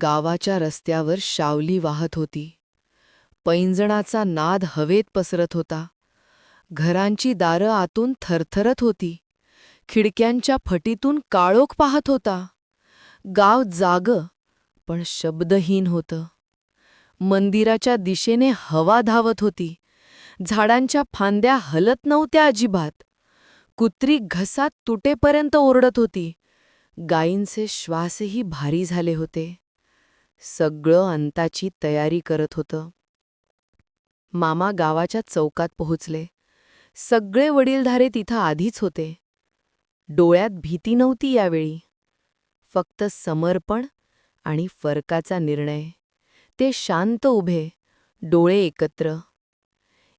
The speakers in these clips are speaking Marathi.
गावाच्या रस्त्यावर शावली वाहत होती. पैंजणाचा नाद हवेत पसरत होता. घरांची दारं आतून थरथरत होती. खिडक्यांच्या फटीतून काळोख पाहत होता. गाव जाग पण शब्दहीन होतं. मंदिराच्या दिशेने हवा धावत होती. झाडांच्या फांद्या हलत नव्हत्या अजिबात. कुत्री घसात तुटेपर्यंत ओरडत होती. गायींचे श्वासही भारी झाले होते. सगळं अंताची तयारी करत होतं. मामा गावाच्या चौकात पोहोचले. सगळे वडीलधारे तिथं आधीच होते. डोळ्यात भीती नव्हती यावेळी. फक्त समर्पण आणि फरकाचा निर्णय. ते शांत उभे डोळे एकत्र.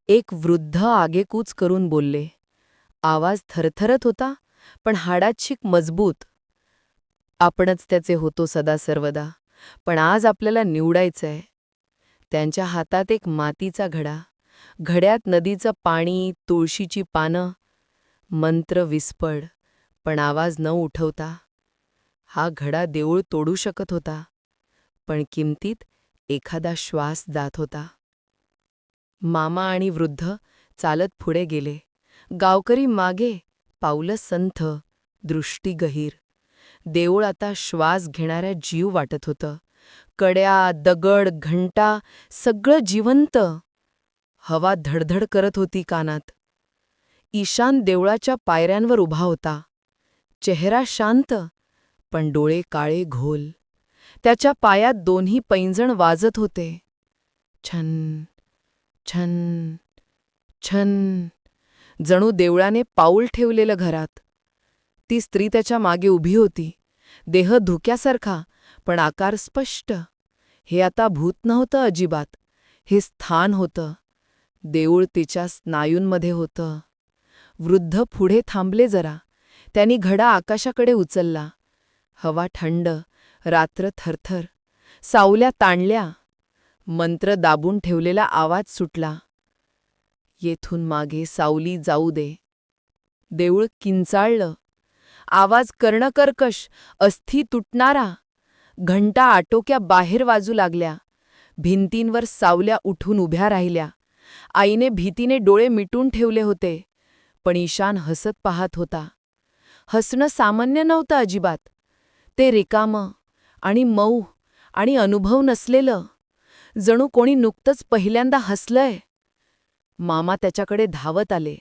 एक वृद्ध आगेकूच करून बोलले. आवाज थरथरत होता पण हाडात मजबूत. आपणच त्याचे होतो सदा सर्वदा. पण आज आपल्याला निवडायचंय. त्यांच्या हातात एक मातीचा घडा. घड्यात नदीचं पाणी तुळशीची पानं. मंत्र विस्पड पण आवाज न उठवता. हा घडा देऊळ तोडू शकत होता पण किमतीत एखादा श्वास जात होता. मामा आणि वृद्ध चालत पुढे गेले. गावकरी मागे पावलं संथ दृष्टी गहीर. देऊळ आता श्वास घेणाऱ्या जीव वाटत होतं. कड्या दगड घंटा सगळं जिवंत. हवा धडधड करत होती कानात. ईशान देवळाच्या पायऱ्यांवर उभा होता. चेहरा शांत पण डोळे काळे घोल. त्याच्या पायात दोन्ही पैंजण वाजत होते. छन छन छन. जणू देवळाने पाऊल ठेवलेलं घरात. ती स्त्री त्याच्यामागे उभी होती. देह धुक्यासारखा पण आकार स्पष्ट. हे आता भूत नव्हतं अजिबात. हे स्थान होतं. देऊळ तिच्या स्नायूंमध्ये होतं. वृद्ध पुढे थांबले जरा. त्यांनी घडा आकाशाकडे उचलला. हवा थंड रात्र थरथर. सावल्या ताणल्या. मंत्र दाबून ठेवलेला आवाज सुटला. येथून मागे सावली जाऊ दे. देऊळ किंचाळलं. आवाज कर्णकर्कश अस्थि तुटणारा घंटा आटोक्या बाहेर वाजू लागल्या. भिंतींवर सावल्या उठून उभ्या राहिल्या. आईने भीतीने डोळे मिटून ठेवले होते पण ईशान हसत पाहत होता. हसणं सामान्य नव्हतं अजिबात. ते रिकामं आणि मऊ आणि अनुभव नसलेलं. जणू कोणी नुकतंच पहिल्यांदा हसलंय. मामा त्याच्याकडे धावत आले.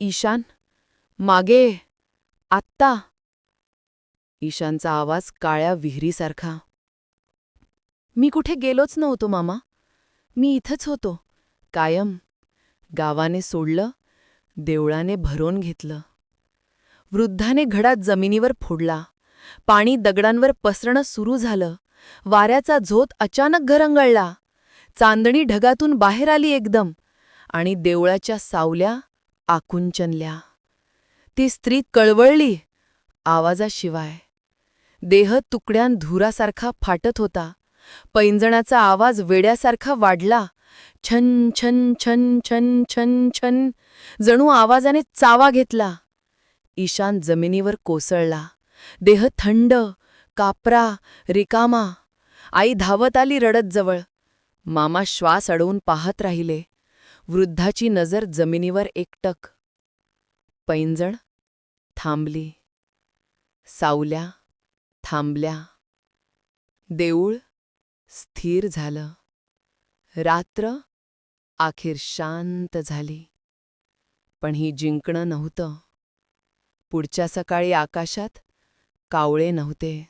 ईशान मागे आत्ता. ईशानचा आवाज काळ्या विहिरीसारखा. मी कुठे गेलोच नव्हतो मामा. मी इथंच होतो. कायम. गावाने सोडलं देवळाने भरून घेतलं. वृद्धाने घडात जमिनीवर फोडला. पाणी दगडांवर पसरणं सुरू झालं. वाऱ्याचा झोत अचानक घरंगळला. चांदणी ढगातून बाहेर आली एकदम आणि देवळाच्या सावल्या आकुंचनल्या. ती स्त्री कळवळली आवाजाशिवाय. देह तुकड्यान धुरासारखा फाटत होता. पैंजणाचा आवाज वेड्यासारखा वाढला. छन छन छन छन छन छन जणू आवाजाने चावा घेतला. ईशान जमिनीवर कोसळला. देह थंड कापरा रिकामा. आई धावत आली रडत जवळ. मामा श्वास अडवून पाहत राहिले. वृद्धाची नजर जमिनीवर एकटक. पैंजण थांबली. सावल्या थांबल्या. देऊळ स्थिर झालं. रात्र अखेर शांत झाली. पण ही जिंकणं नव्हतं. पुढच्या सकाळी आकाशात कावळे नव्हते.